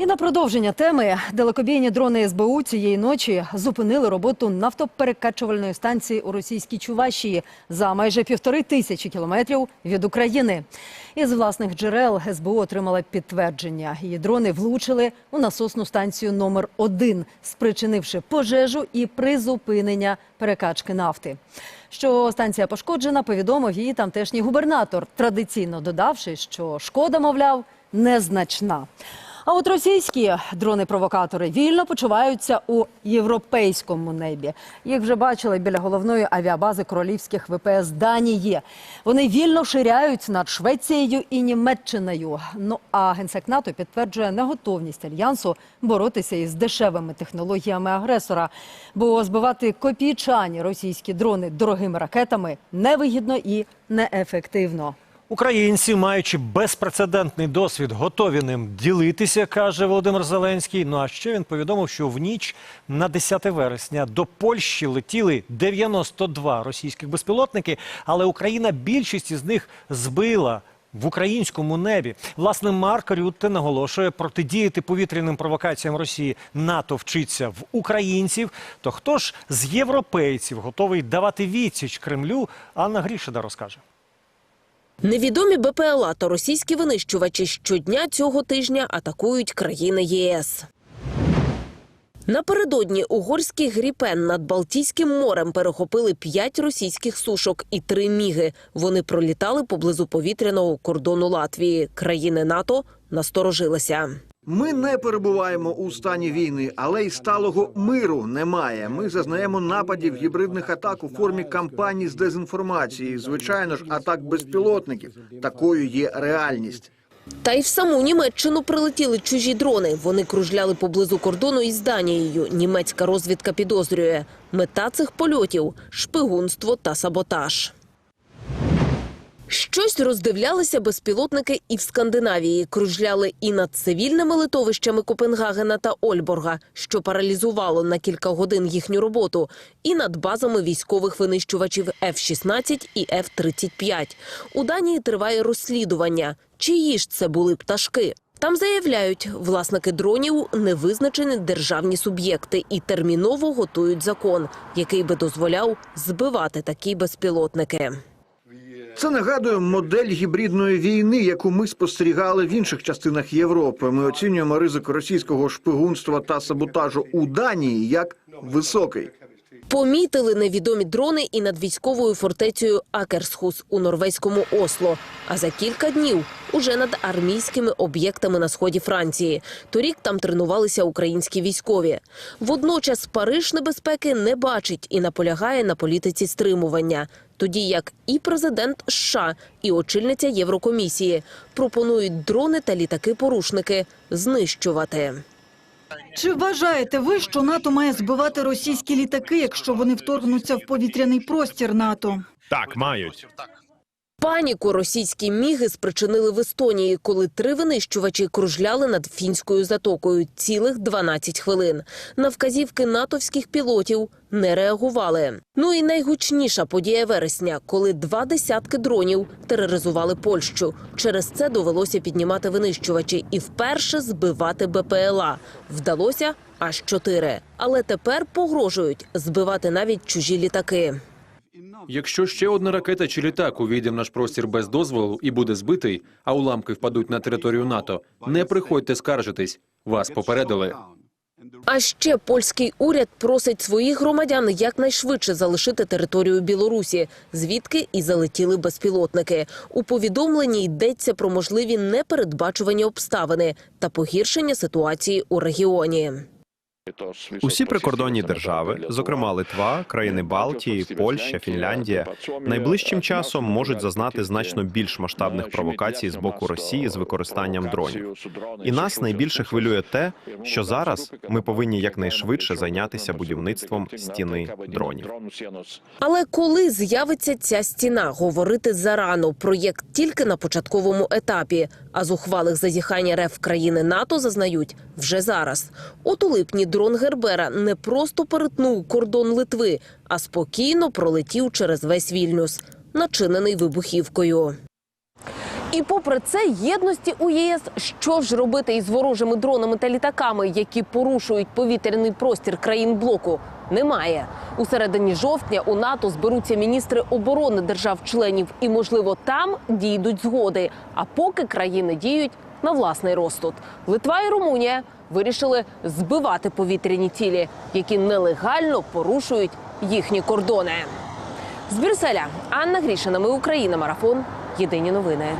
І на продовження теми далекобійні дрони СБУ цієї ночі зупинили роботу нафтоперекачувальної станції у російській Чувашії за майже півтори тисячі кілометрів від України. Із власних джерел СБУ отримала підтвердження. Її дрони влучили у насосну станцію номер 1 спричинивши пожежу і призупинення перекачки нафти. Що станція пошкоджена, повідомив її тамтешній губернатор, традиційно додавши, що шкода, мовляв, незначна. А от російські дрони-провокатори вільно почуваються у європейському небі. Їх вже бачили біля головної авіабази королівських ВПС Данії. Вони вільно ширяють над Швецією і Німеччиною. Ну а генсек НАТО підтверджує неготовність альянсу боротися із дешевими технологіями агресора, бо збивати копійчані російські дрони дорогими ракетами невигідно і неефективно. Українці, маючи безпрецедентний досвід, готові ним ділитися, каже Володимир Зеленський. Ну а ще він повідомив, що в ніч на 10 вересня до Польщі летіли 92 російських безпілотники, але Україна більшість із них збила. В українському небі власне Марк Рютте наголошує протидіяти повітряним провокаціям Росії. НАТО вчиться в українців. То хто ж з європейців готовий давати відсіч Кремлю? Анна Грішина розкаже. Невідомі БПЛА та російські винищувачі щодня цього тижня атакують країни ЄС. Напередодні угорський гріпен над Балтійським морем перехопили п'ять російських сушок і три міги. Вони пролітали поблизу повітряного кордону Латвії. Країни НАТО насторожилися. Ми не перебуваємо у стані війни, але й сталого миру немає. Ми зазнаємо нападів гібридних атак у формі кампаній з дезінформації. Звичайно ж, атак безпілотників. Такою є реальність. Та й в саму Німеччину прилетіли чужі дрони. Вони кружляли поблизу кордону із Данією. Німецька розвідка підозрює. Мета цих польотів шпигунство та саботаж. Щось роздивлялися безпілотники і в Скандинавії. Кружляли і над цивільними литовищами Копенгагена та Ольборга, що паралізувало на кілька годин їхню роботу, і над базами військових винищувачів F-16 і F-35. У Данії триває розслідування. Чиї ж це були пташки? Там заявляють, власники дронів не визначені державні суб'єкти і терміново готують закон, який би дозволяв збивати такі безпілотники. Це нагадує модель гібридної війни, яку ми спостерігали в інших частинах Європи. Ми оцінюємо ризик російського шпигунства та саботажу у Данії як високий. Помітили невідомі дрони і над військовою фортецею Акерсхус у норвезькому Осло. А за кілька днів уже над армійськими об'єктами на сході Франції. Торік там тренувалися українські військові. Водночас Париж небезпеки не бачить і наполягає на політиці стримування. Тоді як і президент США, і очільниця Єврокомісії пропонують дрони та літаки-порушники знищувати. Чи вважаєте ви, що НАТО має збивати російські літаки, якщо вони вторгнуться в повітряний простір НАТО? Так, мають. Паніку російські міги спричинили в Естонії, коли три винищувачі кружляли над фінською затокою цілих 12 хвилин. На вказівки натовських пілотів не реагували. Ну і найгучніша подія вересня, коли два десятки дронів тероризували Польщу. Через це довелося піднімати винищувачі і вперше збивати БПЛА. Вдалося аж чотири. Але тепер погрожують збивати навіть чужі літаки. Якщо ще одна ракета чи літак увійде в наш простір без дозволу і буде збитий, а уламки впадуть на територію НАТО, не приходьте скаржитись. Вас попередили. А ще польський уряд просить своїх громадян якнайшвидше залишити територію Білорусі, звідки і залетіли безпілотники. У повідомленні йдеться про можливі непередбачувані обставини та погіршення ситуації у регіоні. Усі прикордонні держави, зокрема Литва, країни Балтії, Польща, Фінляндія, найближчим часом можуть зазнати значно більш масштабних провокацій з боку Росії з використанням дронів. І нас найбільше хвилює те, що зараз ми повинні якнайшвидше зайнятися будівництвом стіни дронів. Але коли з'явиться ця стіна, говорити зарано. Проєкт тільки на початковому етапі. А з ухвалих зазіхань РФ країни НАТО зазнають вже зараз. От у липні дрон Гербера не просто перетнув кордон Литви, а спокійно пролетів через весь Вільнюс, начинений вибухівкою. І попри це єдності у ЄС, що ж робити із ворожими дронами та літаками, які порушують повітряний простір країн блоку, немає. У середині жовтня у НАТО зберуться міністри оборони держав-членів, і можливо там дійдуть згоди. А поки країни діють на власний розсуд. Литва і Румунія вирішили збивати повітряні цілі, які нелегально порушують їхні кордони. З Брюсселя Анна Грішина. Ми Україна. Марафон. Єдині новини.